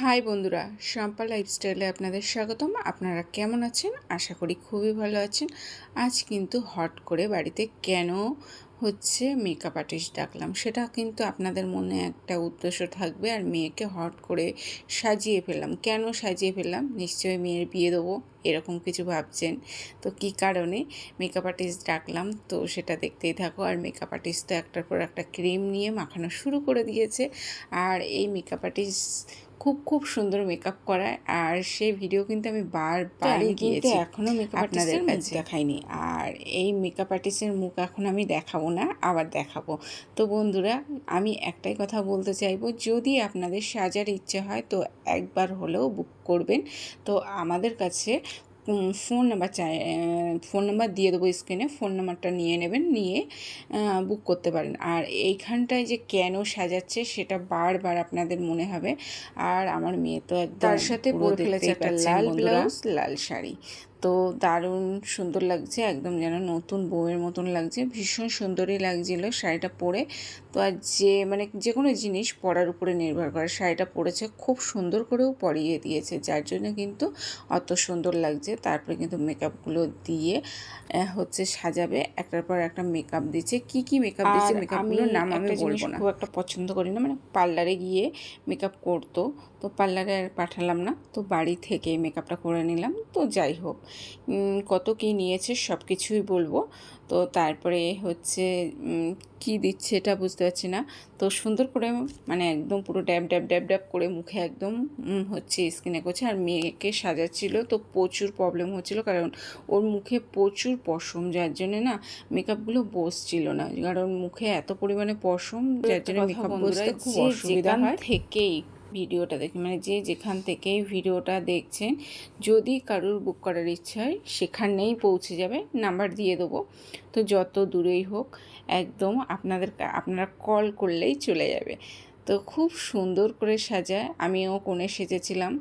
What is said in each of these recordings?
High বন্ধুরা শম্পা লাইফস্টাইলে আপনাদের স্বাগতম। আপনারা কেমন আছেন? আশা করি খুবই ভালো আছেন। আজ কিন্তু হট করে বাড়িতে কেন হচ্ছে মেকআপ আর্টিস্ট ডাকলাম, সেটা কিন্তু আপনাদের মনে একটা উদ্দেশ্য থাকবে আর মেয়েকে হট করে সাজিয়ে ফেললাম। কেন সাজিয়ে ফেললাম? নিশ্চয়ই মেয়ের বিয়ে দেবো, এরকম কিছু ভাবছেন। তো কি কারণে মেকআপ আর্টিস্ট ডাকলাম? তো সেটা দেখতেই থাকো। আর মেকআপ আর্টিস্ট তো একটার পর একটা ক্রিম নিয়ে মাখানো শুরু করে দিয়েছে। আর এই মেকআপ আর্টিস্ট খুব খুব সুন্দর মেকআপ করায়। আর সেই ভিডিও কিন্তু আমি বারবারই গিয়েছি। এখনও মেকআপ আপনাদের কাছে। দেখাইনি। আর এই মেকআপ আর্টিস্টের মুখ এখন আমি দেখাবো না আবার দেখাবো। তো বন্ধুরা আমি একটাই কথা বলতে চাইব যদি আপনাদের সাজার ইচ্ছে হয় তো একবার হলেও বুক করবেন। তো আমাদের কাছে ফোন নাম্বার চাই ফোন নাম্বার দিয়ে দেবো স্ক্রিনে ফোন নাম্বারটা নিয়ে নেবেন নিয়ে বুক করতে পারেন। আর এইখানটায় যে কেন সাজাচ্ছে সেটা বারবার আপনাদের মনে হবে। আর আমার মেয়ে তো একদম তার সাথে পরে ফেলেছে একটা লাল ব্লাউজ লাল শাড়ি। তো দারুণ সুন্দর লাগছে একদম যেন নতুন বউয়ের মতন লাগছে ভীষণ সুন্দরই লাগছিল শাড়িটা পরে। তো আর যে মানে যে কোনো জিনিস পরার উপরে নির্ভর করে শাড়িটা পরেছে খুব সুন্দর করেও পরিয়ে দিয়েছে যার জন্য কিন্তু অত সুন্দর লাগছে। তারপরে কিন্তু মেকআপগুলো দিয়ে হচ্ছে সাজাবে একটার পর একটা মেকআপ দিচ্ছে। কি কি মেকআপ দিচ্ছে মেকআপগুলোর নাম আমি বলব না। খুব একটা পছন্দ করি না মানে পার্লারে গিয়ে মেকআপ করতো তো পার্লারে আর পাঠালাম না তো বাড়ি থেকে মেকআপটা করে নিলাম তো যাই হোক। কত কী নিয়েছে সব কিছুই বলব। তো তারপরে হচ্ছে কি দিচ্ছে এটা বুঝতে পারছি না। তো সুন্দর করে মানে একদম পুরো ড্যাব ড্যাব ড্যাব ড্যাব করে মুখে একদম হচ্ছে স্কিনে করছে। আর মেয়েকে সাজাচ্ছিল তো প্রচুর প্রবলেম হচ্ছিল কারণ ওর মুখে প্রচুর পশম যার জন্যে না মেকআপগুলো বসছিল না। কারণ মুখে এত পরিমাণে পশম যার জন্য মেকআপ বসতে খুব অসুবিধা হয়। থেকেই ভিডিওটা দেখে মানে যে যেখান থেকে ভিডিওটা দেখছেন, যদি কারোর বুক করার ইচ্ছা হয়, সেখানেই পৌঁছে যাবে নাম্বার দিয়ে দেবো। তো যত দূরেই হোক, একদম আপনাদের আপনারা কল করলেই চলে যাবে। তো খুব সুন্দর করে সাজায়। আমিও কোণে সেজেছিলাম।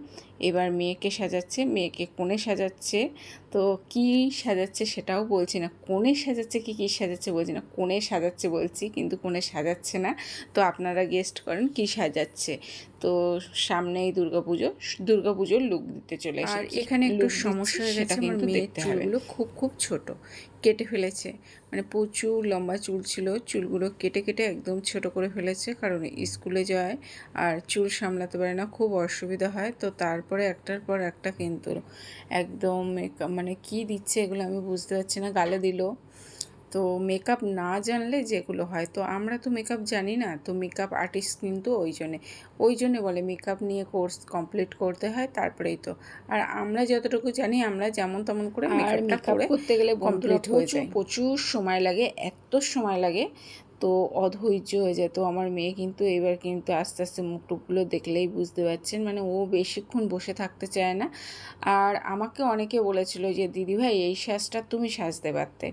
এবার মেয়েকে সাজাচ্ছে, মেয়েকে কোণে সাজাচ্ছে। তো কি সাজাচ্ছে সেটাও বলছি না। কোণে সাজাচ্ছে কি কী সাজাচ্ছে বলছি না। কোণে সাজাচ্ছে বলছি কিন্তু কোণে সাজাচ্ছে না। তো আপনারা গেস্ট করেন কি সাজাচ্ছে। তো সামনেই দুর্গাপুজো দুর্গাপুজোর লুক দিতে চলে আর এখানে একটু সমস্যা হয়ে গেছে কিন্তু দেখতে হবে। খুব খুব ছোট কেটে ফেলেছে। মানে প্রচুর লম্বা চুল ছিল চুলগুলো কেটে কেটে একদম ছোট করে ফেলেছে কারণ স্কুলে যায় আর চুল সামলাতে পারে না খুব অসুবিধা হয়। তো তারপরে একটার পর একটা কিন্তু একদম মানে কি দিচ্ছে এগুলো আমি বুঝতে পারছি না গালে দিল। তো মেকআপ না জানলে যেগুলো হয় তো আমরা তো মেকআপ জানি না তো মেকআপ আর্টিস্ট কিন্তু ওই জন্যে। ওই জন্যে বলে মেকআপ নিয়ে কোর্স কমপ্লিট করতে হয় তারপরেই তো। আর আমরা যতটুকু জানি আমরা যেমন তেমন করে মেকআপটা করে করতে গেলে কমপ্লিট হয়ে যায়। প্রচুর সময় লাগে এত সময় লাগে তো অধৈর্য হয়ে যেত আমার মেয়ে কিন্তু এবার কিন্তু আস্তে আস্তে মুখটুকগুলো দেখলেই বুঝতে পারছেন। মানে ও বেশিক্ষণ বসে থাকতে চায় না। আর আমাকে অনেকে বলেছিল যে দিদিভাই এই সাজটা তুমি সাজতে পারতে।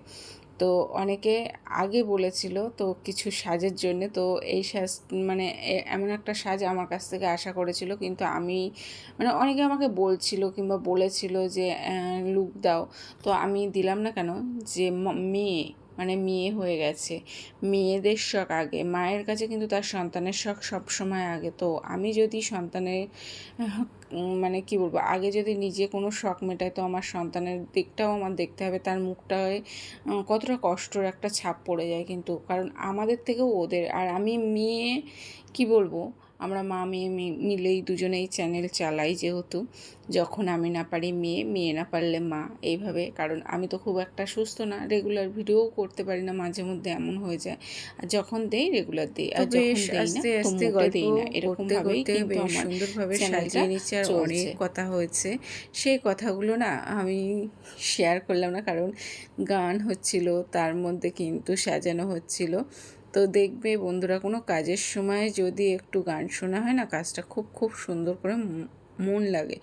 তো অনেকে আগে বলেছিল তো কিছু সাজের জন্য। তো এই সাজ মানে এমন একটা সাজ আমার কাছ থেকে আশা করেছিল। কিন্তু আমি মানে অনেকে আমাকে বলছিল কিংবা বলেছিল যে লুক দাও। তো আমি দিলাম না কেন? যে মেয়ে মানে মেয়ে হয়ে গেছে। মেয়েদের শখ আগে, মায়ের কাছে কিন্তু তার সন্তানের শখ সবসময় আগে। তো আমি যদি সন্তানের মানে কি বলব, আগে যদি নিজে কোনো শখ মেটায় তো আমার সন্তানের দিকটাও আমার দেখতে হবে। তার মুখটায় কতটা কষ্টর একটা ছাপ পড়ে যায় কিন্তু। কারণ আমাদের থেকেও ওদের, আর আমি মেয়ে, কি বলব আমরা মা মেয়ে মিলেই দুজনেই চ্যানেল চালাই যেহেতু। যখন আমি না পারি মেয়ে মেয়ে না পারলে মা। এইভাবে কারণ আমি তো খুব একটা সুস্থ না। রেগুলার ভিডিও করতে পারি না মাঝে মধ্যে এমন হয়ে যায়। আর যখন দেই রেগুলার দিই। আর যখন আস্তে আস্তে দেই না। এরকম ভাবেই কিন্তু আমার সুন্দরভাবে সাজিয়ে নিচ্ছে আর অনেক কথা হয়েছে। সেই কথাগুলো না আমি শেয়ার করলাম না কারণ গান হচ্ছিল তার মধ্যে কিন্তু সাজানো হচ্ছিল। তো দেখবে বন্ধুরা কোনো কাজের সময় যদি একটু গান শোনা হয় না, কাজটা খুব খুব সুন্দর করে মন লাগে।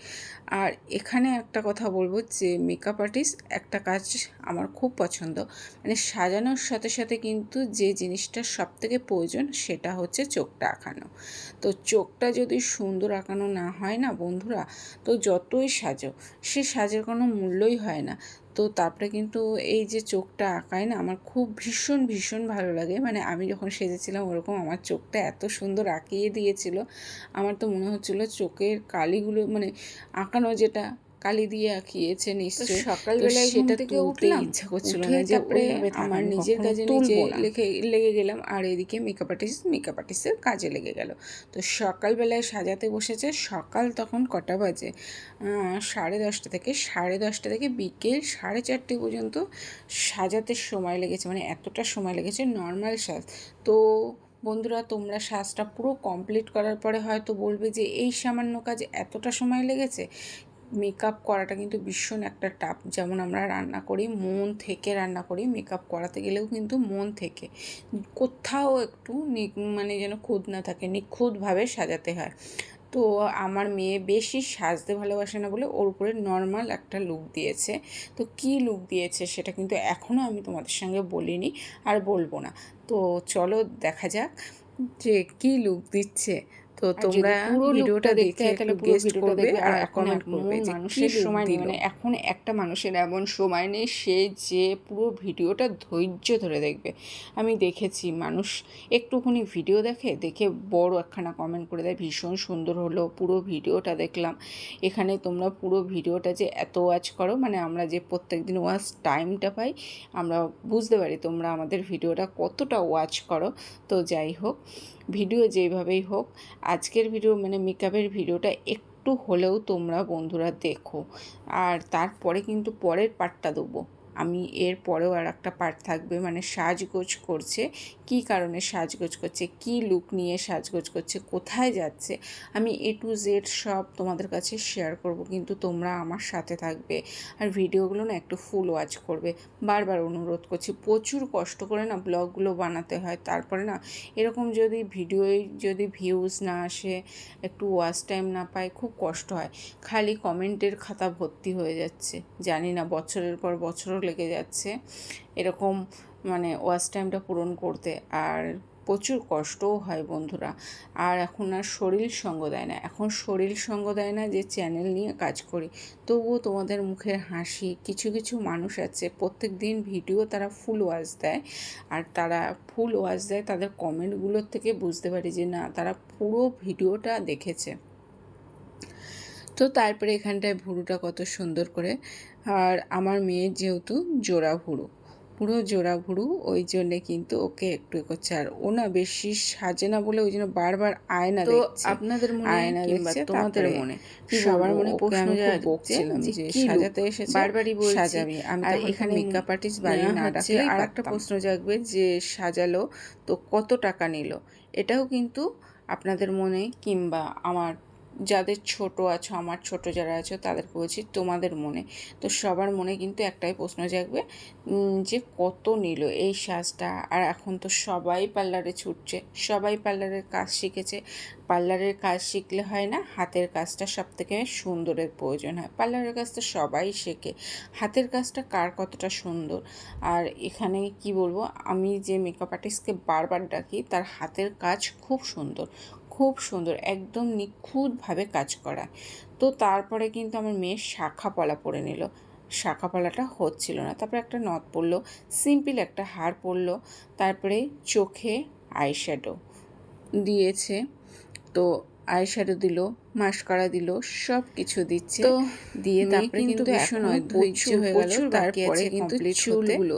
আর এখানে একটা কথা বলব যে মেকআপ আর্টিস্ট একটা কাজ আমার খুব পছন্দ। মানে সাজানোর সাথে সাথে কিন্তু যে জিনিসটা সব থেকে প্রয়োজন সেটা হচ্ছে চোখটা আঁকানো। তো চোখটা যদি সুন্দর আঁকানো না হয় না বন্ধুরা, তো যতই সাজো, সে সাজের কোনো মূল্যই হয় না। তো তারপরে কিন্তু এই যে চোখটা আঁকায় না, আমার খুব ভীষণ ভীষণ ভালো লাগে। মানে আমি যখন সেজেছিলাম ওরকম আমার চোখটা এত সুন্দর আঁকিয়ে দিয়েছিল। আমার তো মনে হচ্ছিল চোখের কালিগুলো মানে আঁকানো যেটা কালি দিয়ে আঁকিয়েছে নিশ্চয়ই। সকালবেলায় সেটা থেকে উঠলাম। ইচ্ছা করছিল না যে আমার নিজের কাজে নিজে লেখে লেগে গেলাম আর এদিকে মেকআপ আর্টিস্ট মেকআপ আর্টিস্টের কাজে লেগে গেল। তো সকালবেলায় সাজাতে বসেছে সকাল তখন কটা বাজে? সাড়ে দশটা থেকে সাড়ে দশটা থেকে বিকেল সাড়ে চারটে পর্যন্ত সাজাতে সময় লেগেছে মানে এতটা সময় লেগেছে নর্মাল সাজ। তো বন্ধুরা তোমরা সাজটা পুরো কমপ্লিট করার পরে হয়তো বলবে যে এই সামান্য কাজ এতটা সময় লেগেছে? মেকআপ করাটা কিন্তু ভীষণ একটা টাফ যেমন আমরা রান্না করি, মন থেকে রান্না করি মেকআপ করাতে গেলেও কিন্তু মন থেকে। কোথাও একটু মানে যেন খুদ না থাকে, নিখুঁতভাবে সাজাতে হয়। তো আমার মেয়ে বেশি সাজতে ভালোবাসে না বলে ওর উপরে নর্মাল একটা লুক দিয়েছে। তো কি লুক দিয়েছে সেটা কিন্তু এখনও আমি তোমাদের সঙ্গে বলিনি আর বলব না। তো চলো দেখা যাক যে কি লুক দিচ্ছে। তো তোমরা ভিডিওটা দেখে তাহলে পুরো ভিডিওটা দেখবে আর কমেন্ট করবে যে মানুষের সময় নেই। মানে এখন একটা মানুষের এমন সময় নেই সে যে পুরো ভিডিওটা ধৈর্য ধরে দেখবে। আমি দেখেছি মানুষ একটুখানি ভিডিও দেখে দেখে বড় একখানা কমেন্ট করে দেয় ভীষণ সুন্দর হলো পুরো ভিডিওটা দেখলাম। এখানে তোমরা পুরো ভিডিওটা যে এত ওয়াচ করো মানে আমরা যে প্রত্যেক দিন ওয়াচ টাইমটা পাই আমরা বুঝতে পারি তোমরা আমাদের ভিডিওটা কতটা ওয়াচ করো। তো যাই হোক ভিডিও যেভাবেই হোক, আজকের ভিডিও মানে মেকআপের ভিডিওটা একটু হলেও তোমরা বন্ধুরা দেখো। আর তারপরে কিন্তু পরের পার্টটা দেবো। আমি এর পরেও আর একটা পার্ট থাকবে মানে সাজগোজ করছে। কি কারণে সাজগোজ করছে? কি লুক নিয়ে সাজগোজ করছে? কোথায় যাচ্ছে? আমি এ টু জেড সব তোমাদের কাছে শেয়ার করব, কিন্তু তোমরা আমার সাথে থাকবে। আর ভিডিওগুলো না একটু ফুল ওয়াচ করবে। বারবার অনুরোধ করছি, প্রচুর কষ্ট করে না ব্লগগুলো বানাতে হয়। তারপরে না, এরকম যদি ভিডিওয় যদি ভিউজ না আসে, একটু ওয়াচ টাইম না পায়, খুব কষ্ট হয়। খালি কমেন্টের খাতা ভর্তি হয়ে যাচ্ছে। জানি না বছরের পর বছরও লেগে যাচ্ছে। এরকম মানে ওয়াচ টাইমটা পূরণ করতে আর প্রচুর কষ্টও হয় বন্ধুরা। আর এখন আর শরীর সঙ্গ দেয় না। এখন শরীর সঙ্গ দেয় না যে চ্যানেল নিয়ে কাজ করি। তবুও তোমাদের মুখের হাসি, কিছু কিছু মানুষ আছে, প্রত্যেক দিন ভিডিও তারা ফুল ওয়াজ দেয়। আর তারা ফুল ওয়াজ দেয়, তাদের কমেন্টগুলোর থেকে বুঝতে পারি যে না, তারা পুরো ভিডিওটা দেখেছে। তো তারপরে এখানটায় ভুরুটা কত সুন্দর করে। আর আমার মেয়ের যেহেতু জোড়া ভুরু পুরো জোড়া ভুরু ওই জন্যে কিন্তু ওকে একটু করছে আর ও না বেশি সাজে না বলে ওই জন্য বারবার আয়না দেখছে। আপনাদের মনে আয়না দেখছে তোমাদের মনে সবার মনে প্রশ্ন বকছিলাম যে সাজাতে এসেছে বারবারই বলছি। সাজাবি। আমি তো এখানে মেকআপ আর্টিস্ট বাড়ি না ডাকলে আর একটা প্রশ্ন জাগবে যে সাজালো তো কত টাকা নিল? এটাও কিন্তু আপনাদের মনে কিংবা আমার যাদের ছোট আছো, আমার ছোট যারা আছো তাদের বলছি তোমাদের মনে। তো সবার মনে কিন্তু একটাই প্রশ্ন জাগবে যে কত নিল এই সাজটা? আর এখন তো সবাই পার্লারে ছুটছে, সবাই পার্লারের কাজ শিখেছে পার্লারের কাজ শিখলে হয় না, হাতের কাজটা সব থেকে সুন্দরের প্রয়োজন হয়। পার্লারের কাজটা সবাই শেখে। হাতের কাজটা কার কতটা সুন্দর? আর এখানে কি বলব, আমি যে মেকআপ আর্টিস্টকে বারবার ডাকি, তার হাতের কাজ খুব সুন্দর খুব সুন্দর, একদম নিখুঁতভাবে কাজ করা তো তারপরে কিন্তু আমার মেয়ের শাখা পলা পরে নিল। শাখা পলাটা হচ্ছিল না। তারপরে একটা নথ পরলো সিম্পল একটা হার পরলো তারপরে চোখে আইশ্যাডো দিয়েছে। তো আইশ্যাডো দিল মাস্কারা দিল সব কিছু দিচ্ছে। তো দিয়ে তারপরে কিন্তু ভীষণ ধৈর্য হয়ে গেল তারপরে কিন্তু চুলগুলো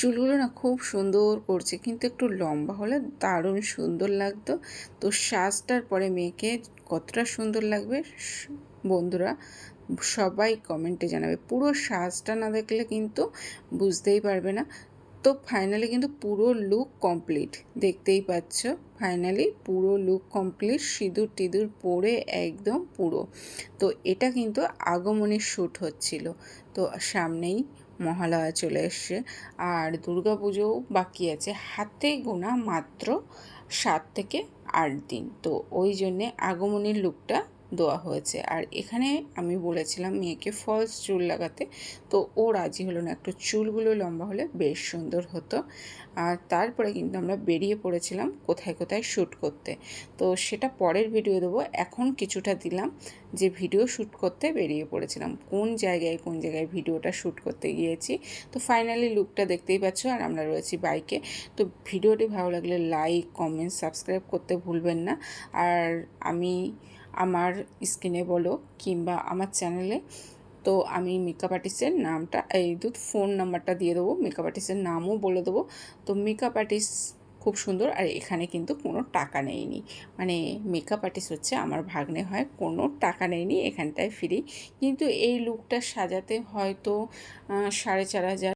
চুলগুলো না খুব সুন্দর করছে কিন্তু একটু লম্বা হলে দারুণ সুন্দর লাগতো। তো সাজটার পরে মেয়েকে কতটা সুন্দর লাগবে বন্ধুরা সবাই কমেন্টে জানাবে। পুরো সাজটা না দেখলে কিন্তু বুঝতেই পারবে না। তো ফাইনালি কিন্তু পুরো লুক কমপ্লিট দেখতেই পাচ্ছ। ফাইনালি পুরো লুক কমপ্লিট সিঁদুর টিঁদুর পরে একদম পুরো। তো এটা কিন্তু আগমনের শ্যুট হচ্ছিল। তো সামনেই মহালয়া চলে এসছে। আর পুজোও বাকি আছে। হাতে গোনা মাত্র সাত থেকে আট দিন। তো ওই জন্যে আগমনের লুকটা দেওয়া হয়েছে। আর এখানে আমি বলেছিলাম মেয়েকে ফলস চুল লাগাতে। তো ও রাজি হলো না। একটু চুলগুলো লম্বা হলে বেশ সুন্দর হতো। আর তারপরে কিন্তু আমরা বেরিয়ে পড়েছিলাম কোথায় কোথায় শ্যুট করতে। তো সেটা পরের ভিডিও দেবো। এখন কিছুটা দিলাম যে ভিডিও শ্যুট করতে বেরিয়ে পড়েছিলাম। কোন জায়গায় কোন জায়গায় ভিডিওটা শ্যুট করতে গিয়েছি। তো ফাইনালি লুকটা দেখতেই পাচ্ছ আর আমরা রয়েছি বাইকে তো ভিডিওটি ভালো লাগলে লাইক কমেন্ট সাবস্ক্রাইব করতে ভুলবেন না। আর আমি আমার স্ক্রিনে বলো কিংবা আমার চ্যানেলে, তো আমি মেকআপ আর্টিস্টের নামটা, এই দু ফোন নাম্বারটা দিয়ে দেবো মেকআপ আর্টিস্টের নামও বলে দেবো। তো মেকআপ আর্টিস্ট খুব সুন্দর, আর এখানে কিন্তু কোনো টাকা নেয়নি। মানে মেকআপ আর্টিস্ট হচ্ছে আমার ভাগ্নে হয়, কোনো টাকা নেয়নি, এখানটায় ফ্রি কিন্তু এই লুকটা সাজাতে হয়তো সাড়ে চার হাজার